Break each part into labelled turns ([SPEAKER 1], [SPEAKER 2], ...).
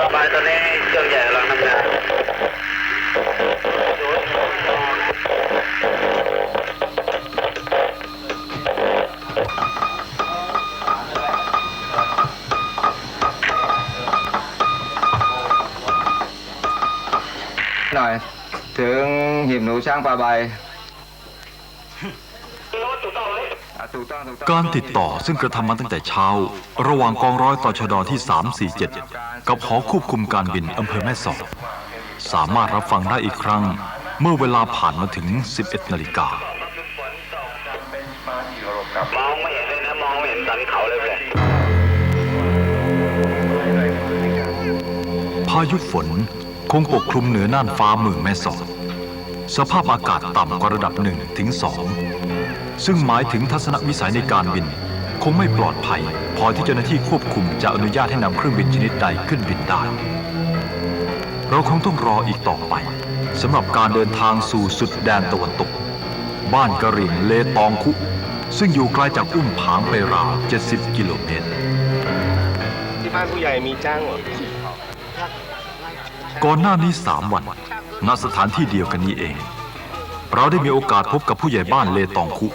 [SPEAKER 1] ระบายตอนนี้เครื่องใหญ่กำลังทำงาน
[SPEAKER 2] หน่อย ถึงหีบหนูช่างปลาใบอะถู กต้องถูกต้อง
[SPEAKER 3] การติดต่อซึ่งกระทำมาตั้งแต่เช้า ระหว่างกองร้อยต่อชดที่ 347 กับหอควบคุมการบินอำเภอแม่สอดสามารถรับฟังได้อีกครั้ง เมื่อเวลาผ่านมาถึง 11 นาฬิกา
[SPEAKER 1] มองไม่เห็นเลยนะ มองไม่เห็นสันเขาเลยเลย
[SPEAKER 3] พายุฝนคงปกคลุมเหนือน่านฟ้าเมืองแม่สอด สภาพอากาศต่ำกว่าระดับหนึ่งถึงสอง ซึ่งหมายถึงทัศนวิสัยในการบิน คงไม่ปลอดภัย พอที่เจ้าหน้าที่ควบคุมจะอนุญาตให้นำเครื่องบินชนิดใดขึ้นบินได้ เราคงต้องรออีกต่อไปสำหรับการเดินทางสู่สุดแดนตะวันตก บ้านกะหรี่เลตองคุ ซึ่งอยู่ไกลจากอุ้มผางไปราว 70 กิโลเมตร
[SPEAKER 4] ที่บ้านผู้ใหญ่มีจ้างเหรอ
[SPEAKER 3] ก่อนหน้านี้สามวันณสถานที่เดียวกันนี้เอง เราได้มีโอกาสพบกับผู้ใหญ่บ้านเลตองคุ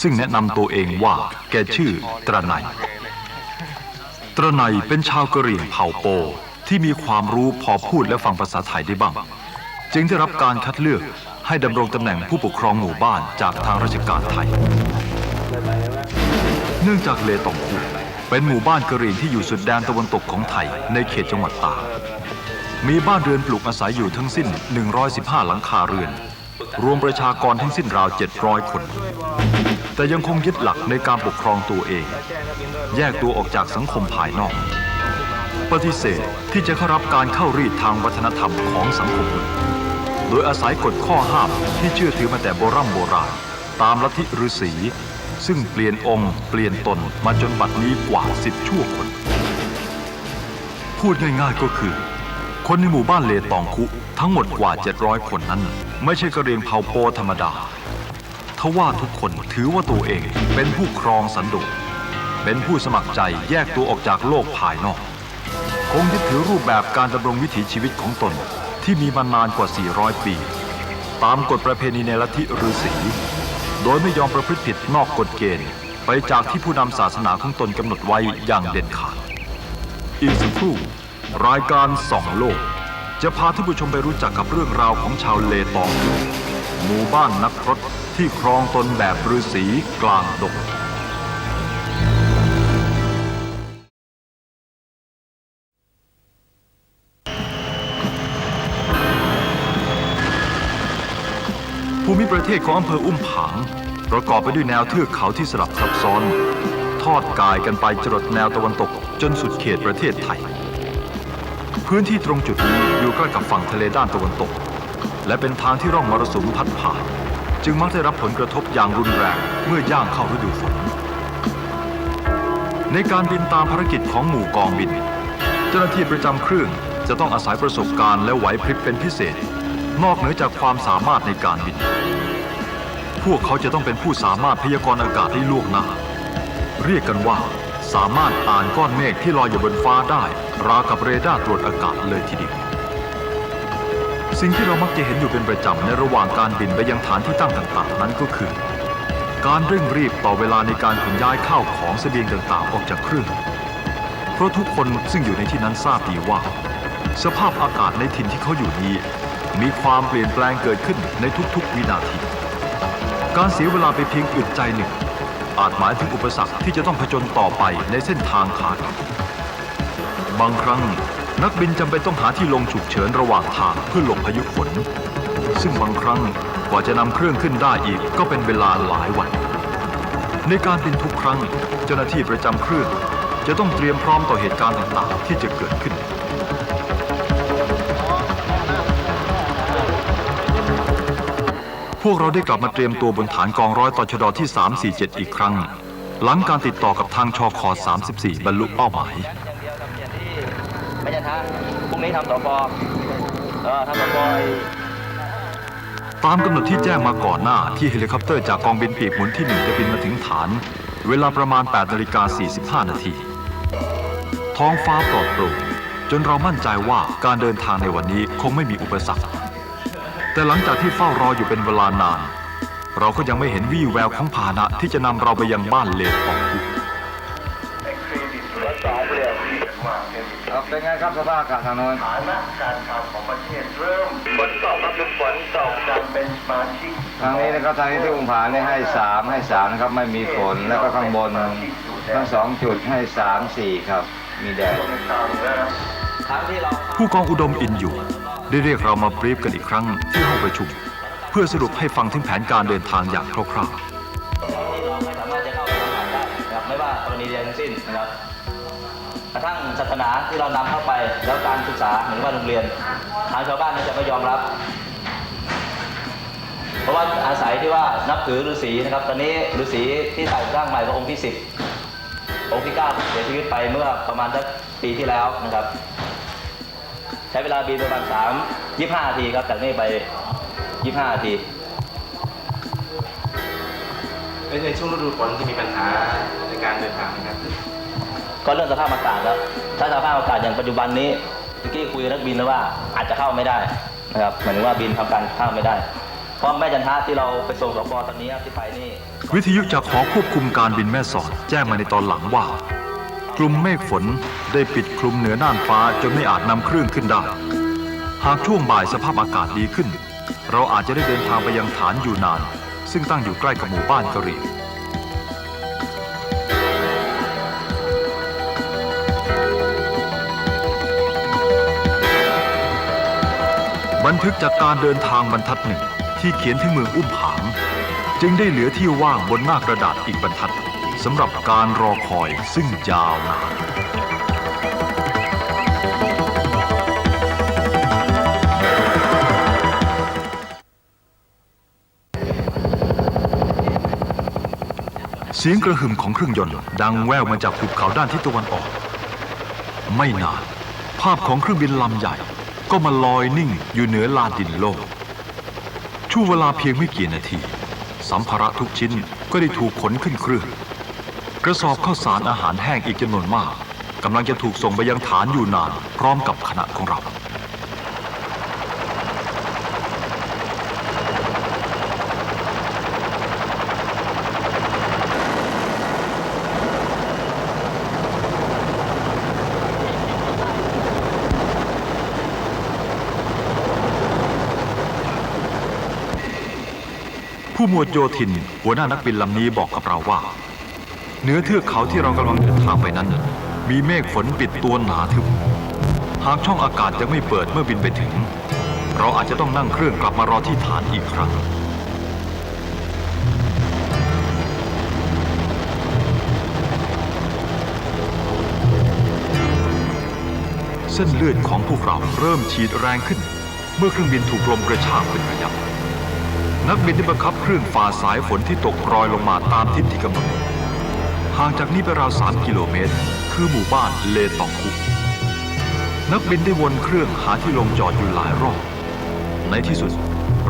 [SPEAKER 3] ซึ่งแนะนำตัวเองว่าแกชื่อตระไนตระไนเป็นชาวกะเหรี่ยงเผ่าโป ที่มีความรู้พอพูดและฟังภาษาไทยได้บ้าง จึงได้รับการคัดเลือกให้ดำรงตำแหน่งผู้ปกครองหมู่บ้านจากทางราชการไทย เนื่องจากเลตองคุเป็นหมู่บ้านกะเหรี่ยงที่อยู่สุดแดนตะวันตกของไทยในเขตจังหวัดตากมีบ้านเรือนปลูกอาศัยอยู่ทั้งสิ้น 115 หลังคาเรือน รวมประชากรทั้งสิ้นราว 700 คน แต่ยังคงยึดหลักในการปกครองตัวเอง แยกตัวออกจากสังคมภายนอก ปฏิเสธที่จะเข้ารับการเข้ารีดทางวัฒนธรรมของสังคมโดยอาศัยกฎข้อห้ามที่เชื่อถือมาแต่โบรโบราณ ตามลัทธิฤาษีซึ่งเปลี่ยนองค์เปลี่ยนตนมาจนบัดนี้กว่าสิบชั่วคน พูดง่ายๆก็คือ คนในหมู่บ้านเลตองคุทั้งหมดกว่า 700 คนนั้น ไม่ใช่กระเรียงเผ่าโปธรรมดาทว่าทุกคนถือว่าตัวเองเป็นผู้ครองสันโดษเป็นผู้สมัครใจแยกตัวออกจากโลกภายนอก คงยึดถือรูปแบบการดำรงวิถีชีวิตของตนที่มีมานานกว่า 400 ปี ตามกฎประเพณีในลัทธิฤาษีโดยไม่ยอมประพฤติผิดนอกกฎเกณฑ์ ไปจากที่ผู้นำศาสนาของตนกำหนดไว้อย่างเด็ดขาด อีกสักครู่รายการสองโลก จะพาท่านผู้ชมไปรู้จักกับเรื่องราวของชาวเลตอง หมู่บ้านนักพรตที่ครองตนแบบฤาษีกลางดงภูมิประเทศของอำเภออุ้มผาง ประกอบไปด้วยแนวเทือกเขาที่สลับซับซ้อน ทอดกายกันไปจรดแนวตะวันตกจนสุดเขตประเทศไทย พื้นที่ตรงจุดนี้อยู่ใกล้กับฝั่งทะเลด้านตะวันตก และเป็นทางที่ร่องมรสุมพัดผ่านจึงมักได้รับผลกระทบอย่างรุนแรงเมื่อย่างเข้าฤดูฝน ในการบินตามภารกิจของหมู่กองบิน เจ้าหน้าที่ประจำเครื่องจะต้องอาศัยประสบการณ์และไหวพริบเป็นพิเศษ นอกเหนือจากความสามารถในการบิน พวกเขาจะต้องเป็นผู้สามารถพยากรณ์อากาศได้ล่วงหน้า เรียกกันว่าสามารถอ่านก้อนเมฆที่ลอยอยู่บนฟ้าได้ ราวกับเรดาร์ตรวจอากาศเลยทีเดียวสิ่งที่เรามักจะเห็นอยู่เป็นประจำในระหว่างการบินไปยังฐานที่ตั้งต่างๆ นั้นก็คือ การเร่งรีบต่อเวลาในการขนย้ายข้าวของเสบียงต่างๆ ออกจากเครื่อง เพราะทุกคนซึ่งอยู่ในที่นั้นทราบดีว่า สภาพอากาศในถิ่นที่เขาอยู่นี้ มีความเปลี่ยนแปลงเกิดขึ้นในทุกๆ วินาที การเสียเวลาไปเพียงอึดใจหนึ่ง อาจหมายถึงอุปสรรคที่จะต้องผจญต่อไปในเส้นทางขาด บางครั้ง นักบินจำเป็นต้องหาที่ลงฉุกเฉินระหว่างทางเพื่อหลบพายุฝน ซึ่งบางครั้งกว่าจะนำเครื่องขึ้นได้อีกก็เป็นเวลาหลายวัน ในการบินทุกครั้ง เจ้าหน้าที่ประจำเครื่อง จะต้องเตรียมพร้อมต่อเหตุการณ์ต่างๆ ที่จะเกิดขึ้นพวกเราได้กลับมาเตรียมตัวบนฐานกองร้อยต่อชดที่ 347 อีกครั้ง หลังการติดต่อกับทางชอคอ34 บรรลุเป้าหมาย
[SPEAKER 4] ช่ท่าพรุ่งนี้ทำต่อปอเออทำต่อปอไอ้
[SPEAKER 3] ตามกำหนดที่แจ้งมาก่อนหน้าที่เฮลิคอปเตอร์จากกองบินปีกหมุนที่หนึ่งจะบินมาถึงฐาน เวลาประมาณ8นาฬิกา45 นาที ท้องฟ้าปลอดโปร่งจนเรามั่นใจว่าการเดินทางในวันนี้คงไม่มีอุปสรรค แต่หลังจากที่เฝ้ารออยู่เป็นเวลานาน เราก็ยังไม่เห็นวี่แววของพาหนะที่จะนำเราไปยังบ้านเลนออก ค
[SPEAKER 2] รับเป็นไงครับสภาพอากาศทางโน้น
[SPEAKER 5] ฐานะการทำของประเทศเริ่ม
[SPEAKER 1] ฝนตกครับฝนตก
[SPEAKER 5] การเป็นสมาชิก
[SPEAKER 2] ทางนี้นะครับทางนี้ที่อุ้มผานี่ให้สามให้สามนะครับไม่มีฝนแล้วก็ข้างบนทั้งสองจุดให้สามสี่ครับ มีแดด
[SPEAKER 5] ตามนะ
[SPEAKER 4] ครั้งที่เรา
[SPEAKER 3] ผู้กองอุดมอินอยู่ ได้เรียกเรามาบรีฟกันอีกครั้งที่ห้องประชุม เพื่อสรุปให้ฟังถึงแผนการเดินทางอย่างคร่าว
[SPEAKER 4] ที่เราไม่สามารถจะเข้าไปทำงานได้นะครับไม่ว่ากรณีใดทั้งสิ้นนะครับกระทั่ง ศาสนาที่เรานำเข้าไป แล้วการศึกษาเหมือนว่าโรงเรียนทางชาวบ้านเนี่ยจะไม่ยอมรับ เพราะว่าอาศัยที่ว่านับถือฤาษีนะครับ ตอนนี้ฤาษีที่ใส่ร่างใหม่ก็องค์ที่สิบองค์ที่เก้าเสียชีวิตไปเมื่อประมาณสักปีที่แล้วนะครับ ใช้เวลาบินประมาณสามยี่ห้านาทีครับจากนี้ไปยี่ห้านาที
[SPEAKER 6] ในช่วงฤดูฝนจะมีปัญหาในการเดินทางนะครับ
[SPEAKER 4] ก็เรื่องสภาพอากาศแล้ว ถ้าสภาพอากาศอย่างปัจจุบันนี้เมื่กี้คุยกับนักบินแล้วว่าอาจจะเข้าไม่ได้นะครับหมายถึงว่าบินทำการเข้าไม่ได้ เพราะแม่จันทะที่เราไปส่งสปอตอนนี้ที่ไปนี่
[SPEAKER 3] วิทยุจากหอควบคุมการบินแม่สอดแจ้งมาในตอนหลังว่า กลุ่มเมฆฝนได้ปิดคลุมเหนือน่านฟ้าจนไม่อาจนำเครื่องขึ้นได้ หากช่วงบ่ายสภาพอากาศดีขึ้น เราอาจจะได้เดินทางไปยังฐานอยู่นาน ซึ่งตั้งอยู่ใกล้กับหมู่บ้านกะหรี่ บันทึกจากการเดินทางบรรทัดหนึ่งที่เขียนถึงเมืองอุ้มผาง จึงได้เหลือที่ว่างบนหน้ากระดาษอีกบรรทัดสำหรับการรอคอยซึ่งยาวนานเสียงกระหึ่มของเครื่องยนต์ดังแว่วมาจากหุบเขาด้านทิศตะวันออก ไม่นาน ภาพของเครื่องบินลำใหญ่ ก็มาลอยนิ่งอยู่เหนือลานดินโลก ช่วงเวลาเพียงไม่กี่นาที สัมภาระทุกชิ้นก็ได้ถูกขนขึ้นเครื่อง กระสอบข้าวสารอาหารแห้งอีกจำนวนมากกำลังจะถูกส่งไปยังฐานอยู่นานพร้อมกับคณะของเรา ผู้หมวดโยธิน หัวหน้านักบินลำนี้บอกกับเราว่า เหนือเทือกเขาที่เรากำลังเดินทางไปนั้น มีเมฆฝนปิดตัวหนาทึบหากช่องอากาศยังไม่เปิดเมื่อบินไปถึง เราอาจจะต้องนั่งเครื่องกลับมารอที่ฐานอีกครั้งเส้นเลือดของพวกเราเริ่มฉีดแรงขึ้น เมื่อเครื่องบินถูกลมกระชากเป็นระยะ นักบินได้บังคับเครื่องฝ่าสายฝนที่ตกรอยลงมาตามทิศที่กำหนดห่างจากนี้ไปราว 3 กิโลเมตร คือหมู่บ้านเลตองคุนักบินได้วนเครื่องหาที่ลงจอดอยู่หลายรอบ ในที่สุด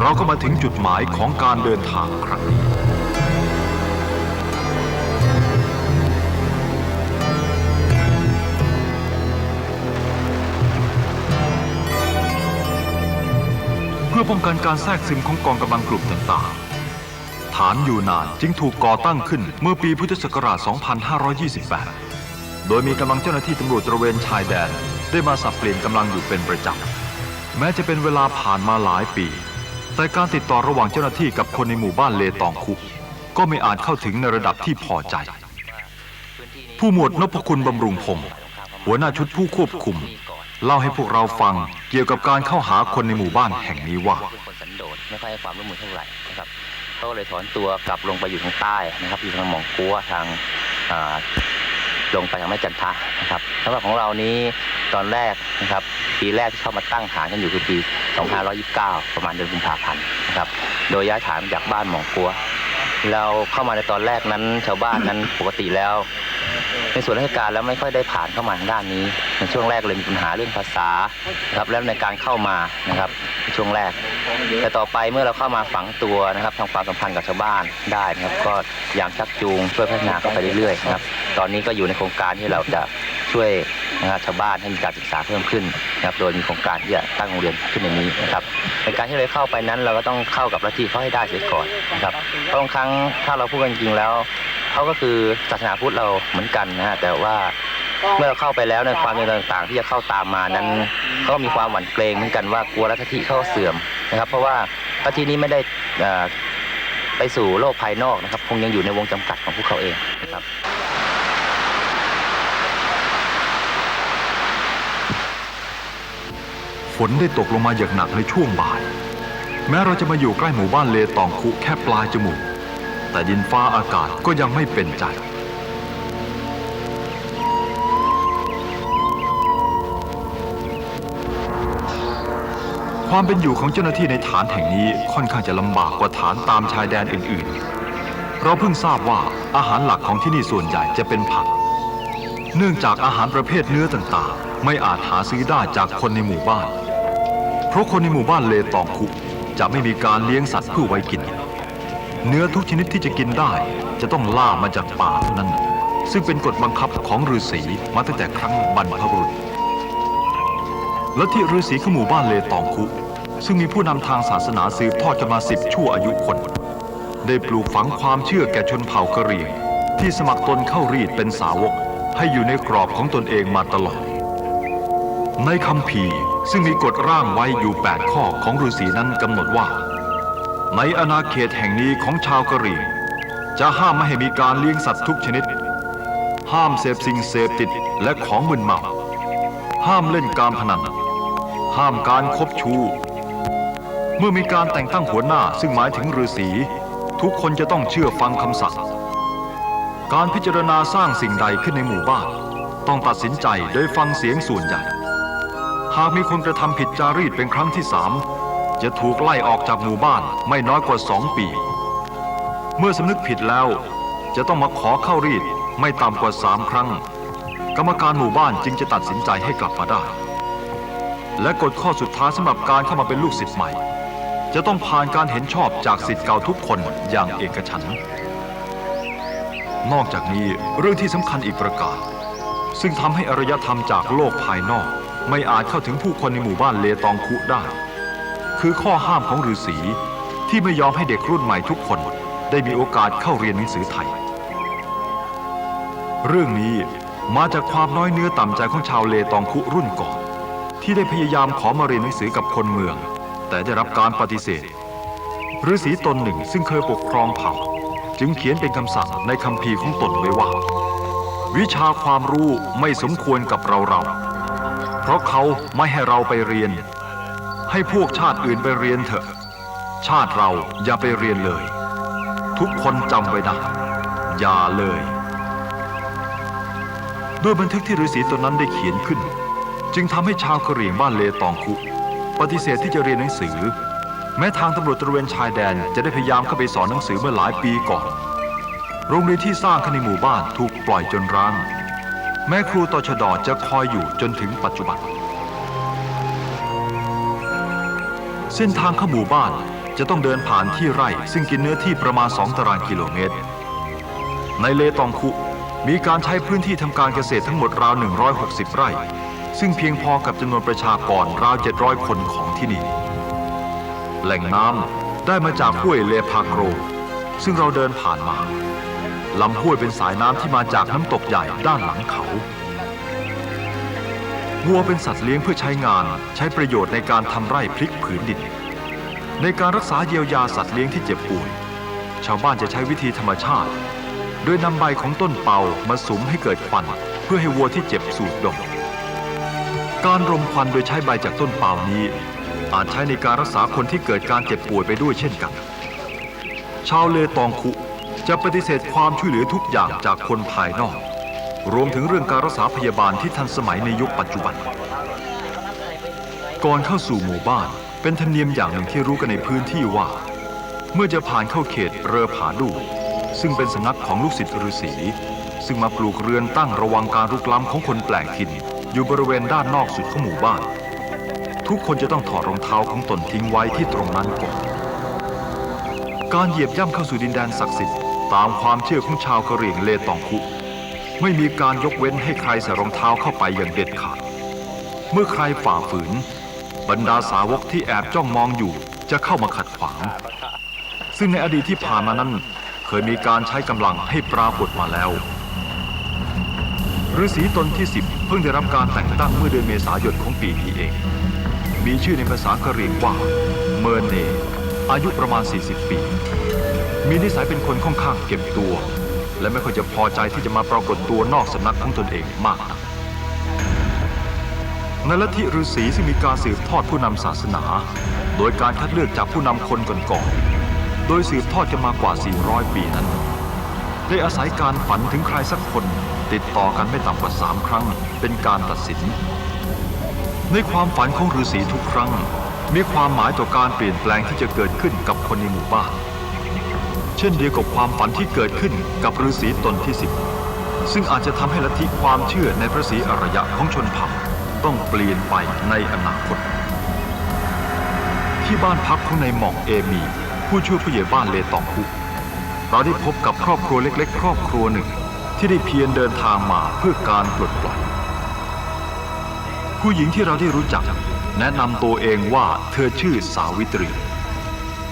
[SPEAKER 3] เราก็มาถึงจุดหมายของการเดินทางครั้งนี้ อป้องกันการแทรกซึมของกองกำลังกลุ่มต่างๆ ฐานอยู่นานจึงถูกก่อตั้งขึ้นเมื่อปีพุทธศักราช 2528 โดยมีกำลังเจ้าหน้าที่ตำรวจตระเวนชายแดน ได้มาสับเปลี่ยนกำลังอยู่เป็นประจำ แม้จะเป็นเวลาผ่านมาหลายปี แต่การติดต่อระหว่างเจ้าหน้าที่กับคนในหมู่บ้านเลตองคุก ก็ไม่อาจเข้าถึงในระดับที่พอใจ ผู้หมวดนพคุณบำรุงพงศ์หัวหน้าชุดผู้ควบคุม เล่าให้พวกเราฟัง เกี่ยวกับการเข้าหาคนในหมู่บ้านแห่งนี้ว่า
[SPEAKER 7] คนสันโดษไม่ค่อยให้ความร่วมมือเท่าไหร่นะครับเขาก็เลยถอนตัวกลับลงไปอยู่ทางใต้นะครับ อยู่ทางหมองกัวทางลงไปทางแม่จันทะนะครับสำหรับของเรานี้ตอนแรกนะครับ ปีแรกที่เข้ามาตั้งฐานกันอยู่คือปี 2529 ประมาณเดือนกุมภาพันธ์นะครับ โดยย้ายฐานจากบ้านหมองกัวเราเข้ามาในตอนแรกนั้นชาวบ้านนั้นปกติแล้ว ในส่วนราชการแล้วไม่ค่อยได้ผ่านเข้ามาทางด้านนี้ ในช่วงแรกเลยมีปัญหาเรื่องภาษานะครับแล้วในการเข้ามานะครับในช่วงแรก แต่ต่อไปเมื่อเราเข้ามาฝังตัวนะครับทำความสัมพันธ์กับชาวบ้านได้นะครับ ก็ยายามชักจูงช่วยพัฒนาเข้าไปเรื่อยๆนะครับตอนนี้ก็อยู่ในโครงการที่เราจะช่วยนะครับชาวบ้านให้มีการศึกษาเพิ่มขึ้นนะครับโดยมีโครงการที่จะตั้งโรงเรียนขึ้นในนี้นะครับในการที่เราเข้าไปนั้นเราก็ต้องเข้ากับลัทธิเขาให้ได้เสียก่อนนะครับเพราะบางครั้งถ้าเราพูดกันจริงๆแล้ว เขาก็คือศาสนาพุทธเราเหมือนกันนะฮะแต่ว่าเมื่อเราเข้าไปแล้วในยความเจริญต่างๆ ที่จะเข้าตามมานั้นก็มีความหวั่นเกรงเหมือนกันว่ากลัวลัทธิเขาเสื่อมนะครับ เพราะว่าลัทธินี้ไม่ได้เอ่อไปสู่โลกภายนอกนะครับ คงยังอยู่ในวงจำกัดของพวกเขาเองนะครับ
[SPEAKER 3] ฝนได้ตกลงมาอย่างหนักในช่วงบ่าย แม้เราจะมาอยู่ใกล้หมู่บ้านเลตองคุแค่ปลายจมูก แต่ดินฟ้าอากาศก็ยังไม่เป็นใจ ความเป็นอยู่ของเจ้าหน้าที่ในฐานแห่งนี้ค่อนข้างจะลำบากกว่าฐานตามชายแดนอื่น ๆ เราเพิ่งทราบว่าอาหารหลักของที่นี่ส่วนใหญ่จะเป็นผัก เนื่องจากอาหารประเภทเนื้อต่าง ๆ ไม่อาจหาซื้อได้จากคนในหมู่บ้าน เพราะคนในหมู่บ้านเลตองคุจะไม่มีการเลี้ยงสัตว์เพื่อไว้กิน เนื้อทุกชนิดที่จะกินได้ จะต้องล่ามาจากป่าเท่านั้น ซึ่งเป็นกฎบังคับของฤาษีมาตั้งแต่ครั้งบรรพบุรุษ และที่ฤาษีขหมู่บ้านเลตองคุ ซึ่งมีผู้นำทางศาสนาสืบทอดกันมาสิบชั่วอายุคน ได้ปลูกฝังความเชื่อแก่ชนเผ่ากะเหรี่ยง ที่สมัครตนเข้ารีดเป็นสาวก ให้อยู่ในกรอบของตนเองมาตลอด ในคำพีซึ่งมีกฎร่างไว้อยู่ 8 ข้อของฤาษีนั้นกำหนดว่า ในอาณาเขตแห่งนี้ของชาวกะเหรี่ยง จะห้ามไม่ให้มีการเลี้ยงสัตว์ทุกชนิด ห้ามเสพสิ่งเสพติดและของมึนเมา ห้ามเล่นการพนัน ห้ามการคบชู้เมื่อมีการแต่งตั้งหัวหน้าซึ่งหมายถึงฤาษีทุกคนจะต้องเชื่อฟังคำสั่ง การพิจารณาสร้างสิ่งใดขึ้นในหมู่บ้าน ต้องตัดสินใจโดยฟังเสียงส่วนใหญ่ หากมีคนกระทำผิดจารีตเป็นครั้งที่สาม จะถูกไล่ออกจากหมู่บ้านไม่น้อยกว่าสองปี เมื่อสำนึกผิดแล้ว จะต้องมาขอเข้ารีดไม่ต่ำกว่าสามครั้ง กรรมการหมู่บ้านจึงจะตัดสินใจให้กลับมาได้ และกฎข้อสุดท้ายสำหรับการเข้ามาเป็นลูกศิษย์ใหม่ จะต้องผ่านการเห็นชอบจากศิษย์เก่าทุกคนอย่างเอกฉันท์นอกจากนี้เรื่องที่สำคัญอีกประการ ซึ่งทำให้อารยธรรมจากโลกภายนอก ไม่อาจเข้าถึงผู้คนในหมู่บ้านเลตองคุได้ คือข้อห้ามของฤาษีที่ไม่ยอมให้เด็กรุ่นใหม่ทุกคนได้มีโอกาสเข้าเรียนหนังสือไทย เรื่องนี้มาจากความน้อยเนื้อต่ำใจของชาวเลตองคุรุ่นก่อน ที่ได้พยายามขอมาเรียนหนังสือกับคนเมือง แต่ได้รับการปฏิเสธฤาษีตนหนึ่งซึ่งเคยปกครองเผ่า จึงเขียนเป็นคำสั่งในคัมภีของตนไว้ว่า วิชาความรู้ไม่สมควรกับเราเราเพราะเขาไม่ให้เราไปเรียน ให้พวกชาติอื่นไปเรียนเถอะ ชาติเราอย่าไปเรียนเลย ทุกคนจำไว้นะอย่าเลย ด้วยบันทึกที่ฤาษีตนนั้นได้เขียนขึ้น จึงทำให้ชาวกะเหรี่ยงบ้านเลตองคุ ปฏิเสธที่จะเรียนหนังสือ แม้ทางตำรวจตระเวนชายแดนจะได้พยายามเข้าไปสอนหนังสือเมื่อหลายปีก่อน โรงเรียนที่สร้างขึ้นในหมู่บ้านถูกปล่อยจนร้างแม้ครูตชดจะคอยอยู่จนถึงปัจจุบัน เส้นทางเข้าหมู่บ้านจะต้องเดินผ่านที่ไร่ ซึ่งกินเนื้อที่ประมาณ 2 ตารางกิโลเมตร ในเลตองคุมีการใช้พื้นที่ทำการเกษตรทั้งหมดราว 160 ไร่ ซึ่งเพียงพอกับจำนวนประชากรราว 700 คนของที่นี่ แหล่งน้ำได้มาจากห้วยเลพาโกร ซึ่งเราเดินผ่านมาลำห้วยเป็นสายน้ำที่มาจากน้ำตกใหญ่ด้านหลังเขา วัวเป็นสัตว์เลี้ยงเพื่อใช้งาน ใช้ประโยชน์ในการทำไร่พลิกผืนดิน ในการรักษาเยียวยาสัตว์เลี้ยงที่เจ็บป่วย ชาวบ้านจะใช้วิธีธรรมชาติ โดยนำใบของต้นเป่ามาสุมให้เกิดควัน เพื่อให้วัวที่เจ็บสูดดม การรมควันโดยใช้ใบจากต้นเป่านี้ อาจใช้ในการรักษาคนที่เกิดการเจ็บป่วยไปด้วยเช่นกัน ชาวเลตองคุจะปฏิเสธความช่วยเหลือทุกอย่างจากคนภายนอก รวมถึงเรื่องการรักษาพยาบาลที่ทันสมัยในยุคปัจจุบัน ก่อนเข้าสู่หมู่บ้านเป็นธรรมเนียมอย่างหนึ่งที่รู้กันในพื้นที่ว่า เมื่อจะผ่านเข้าเขตเรือผาดูซึ่งเป็นสำนักของลูกศิษย์ฤาษีซึ่งมาปลูกเรือนตั้งระวังการรุกล้ำของคนแปลกถิ่นอยู่บริเวณด้านนอกสุดของหมู่บ้าน ทุกคนจะต้องถอดรองเท้าของตนทิ้งไว้ที่ตรงนั้นก่อนการเหยียบย่ำเข้าสู่ดินแดนศักดิ์สิทธิ์ตามความเชื่อของชาวกะเหรี่ยงเลตองคุ ไม่มีการยกเว้นให้ใครใส่รองเท้าเข้าไปอย่างเด็ดขาด เมื่อใครฝ่าฝืน บรรดาสาวกที่แอบจ้องมองอยู่จะเข้ามาขัดขวาง ซึ่งในอดีตที่ผ่านมานั้น เคยมีการใช้กำลังให้ปรากฏมาแล้วฤาษีตนที่ 10 เพิ่งได้รับการแต่งตั้งเมื่อเดือนเมษายนของปีนี้เอง มีชื่อในภาษากะเหรี่ยงว่า เมอร์เน อายุประมาณ 40 ปี มีนิสัยเป็นคนค่อนข้างเก็บตัว และไม่ค่อยจะพอใจที่จะมาปรากฏตัวนอกสำนักของตนเองมากนักในลัทธิฤาษีซึ่งมีการสืบทอดผู้นำศาสนา โดยการคัดเลือกจากผู้นำคนก่อนๆ โดยสืบทอดกันมากว่า 400 ปีนั้น ได้อาศัยการฝันถึงใครสักคน ติดต่อกันไม่ต่ำกว่า 3 ครั้ง เป็นการตัดสิน ในความฝันของฤาษีทุกครั้ง มีความหมายต่อการเปลี่ยนแปลงที่จะเกิดขึ้นกับคนในหมู่บ้าน เช่นเดียวกับความฝันที่เกิดขึ้นกับฤาษีตนที่สิบซึ่งอาจจะทำให้ลัทธิความเชื่อในพระศรีอรยะของชนเผ่าต้องเปลี่ยนไปในอนาคต ที่บ้านพักของนายหม่องเอมี ผู้ช่วยผู้ใหญ่บ้านเลตองคุเราได้พบกับครอบครัวเล็ก ๆ ครอบครัวหนึ่ง ที่ได้เพียรเดินทางมาเพื่อการปลดปล่อยผู้หญิงที่เราได้รู้จัก แนะนำตัวเองว่าเธอชื่อสาวิตรี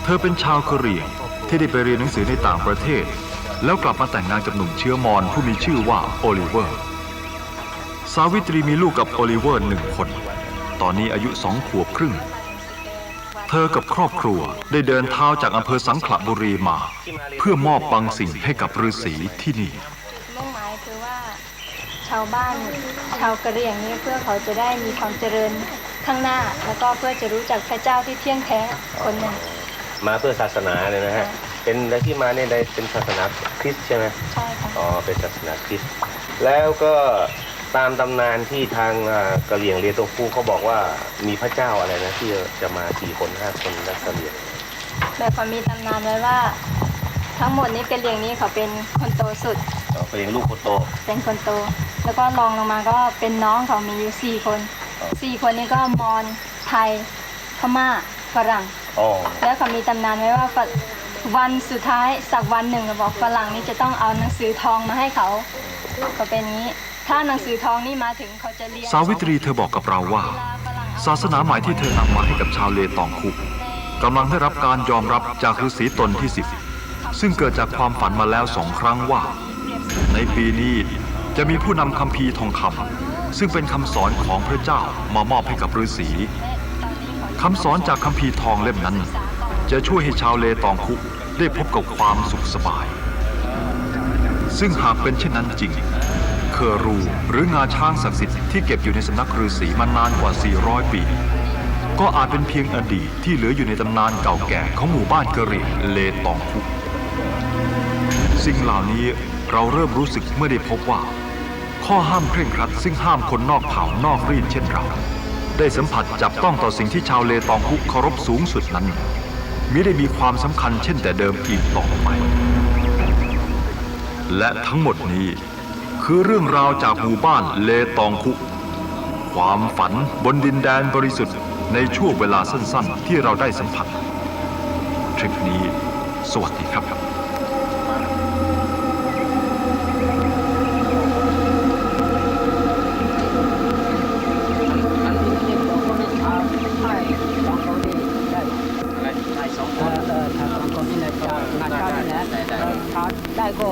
[SPEAKER 3] เธอเป็นชาวกะเหรี่ยง ที่ได้ไปเรียนหนังสือในต่างประเทศ แล้วกลับมาแต่งงานกับหนุ่มเชื้อมอญผู้มีชื่อว่าโอลิเวอร์ สาวิตรีมีลูกกับโอลิเวอร์หนึ่งคน ตอนนี้อายุสองขวบครึ่ง เธอกับครอบครัวได้เดินเท้าจากอำเภอสังขละบุรีมา เพื่อมอบบางสิ่งให้กับฤาษีที่นี่
[SPEAKER 8] มุ่งหมายคือว่าชาวบ้านชาวกะเหรี่ยงนี้เพื่อเขาจะได้มีความเจริญข้างหน้า แล้วก็เพื่อจะรู้จักพระเจ้าที่เที่ยงแท้คนหนึ่ง
[SPEAKER 6] มาเพื่อศาสนาเลยนะฮะ เป็นแล้วที่มาเนี่ยได้เป็นศาสนาคริสต์ใช่ไหม
[SPEAKER 8] ใช่ค่ะ
[SPEAKER 6] อ๋อเป็นศาสนาคริสต์แล้วก็ตามตำนานที่ทางอ่ากะเหรี่ยงเรียตงฟูเขาบอกว่ามีพระเจ้าอะไรนะที่จะมาสี่คนห้าคนนักกะเหรี่ยง
[SPEAKER 8] แบบเขามีตำนานไว้ว่า ทั้งหมดนี้กะเหรี่ยงนี้เขาเป็นคนโตสุด
[SPEAKER 6] อ๋อกะเหรี่ยงลูกคนโต
[SPEAKER 8] เป็นคนโต แล้วก็รองลงมาก็เป็นน้องเขามีอยู่สี่คนสี่คนนี้ก็มอญไทยพม่าฝรั่ง
[SPEAKER 6] อ๋อ
[SPEAKER 8] แล้วเขามีตำนานไว้ว่าฝร วันสุดท้ายสักวันหนึ่งเขาบอกฝรั่งนี่จะต้องเอาหนังสือทองมาให้เขาก็เป็นอย่างนี้ ถ้าหนังสือทองนี่มาถึงเขาจะเรียน
[SPEAKER 3] สาวิตรีเธอบอกกับเราว่า ศาสนาใหม่ที่เธอนำมาให้กับชาวเลตองคุกำลังได้รับการยอมรับจากฤาษีตนที่สิบซึ่งเกิดจากความฝันมาแล้วสองครั้งว่า ในปีนี้จะมีผู้นำคัมภีทองคำซึ่งเป็นคำสอนของพระเจ้ามามอบให้กับฤาษีคำสอนจากคัมภีทองเล่มนั้น จะช่วยให้ชาวเลตองคุได้พบกับความสุขสบาย ซึ่งหากเป็นเช่นนั้นจริง เคอรูหรืองาช้างศักดิ์สิทธิ์ที่เก็บอยู่ในสำนักฤาษีมานานกว่า 400 ปี ก็อาจเป็นเพียงอดีตที่เหลืออยู่ในตำนานเก่าแก่ของหมู่บ้านกะเหรี่ยงเลตองคุสิ่งเหล่านี้เราเริ่มรู้สึกเมื่อได้พบว่า ข้อห้ามเคร่งครัด ซึ่งห้ามคนนอกเผ่านอกรีดเช่นเรา ได้สัมผัสจับต้องต่อสิ่งที่ชาวเลตองคุเคารพสูงสุดนั้น มิได้มีความสำคัญเช่นแต่เดิมอีกต่อไป และทั้งหมดนี้คือเรื่องราวจากหมู่บ้านเลตองคุ ความฝันบนดินแดนบริสุทธิ์ในช่วงเวลาสั้นๆ ที่เราได้สัมผัส ทริปนี้ สวัสดีครับ
[SPEAKER 9] ได้ก็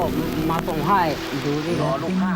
[SPEAKER 9] มาส่งให้ดูดิ รอลูกค้า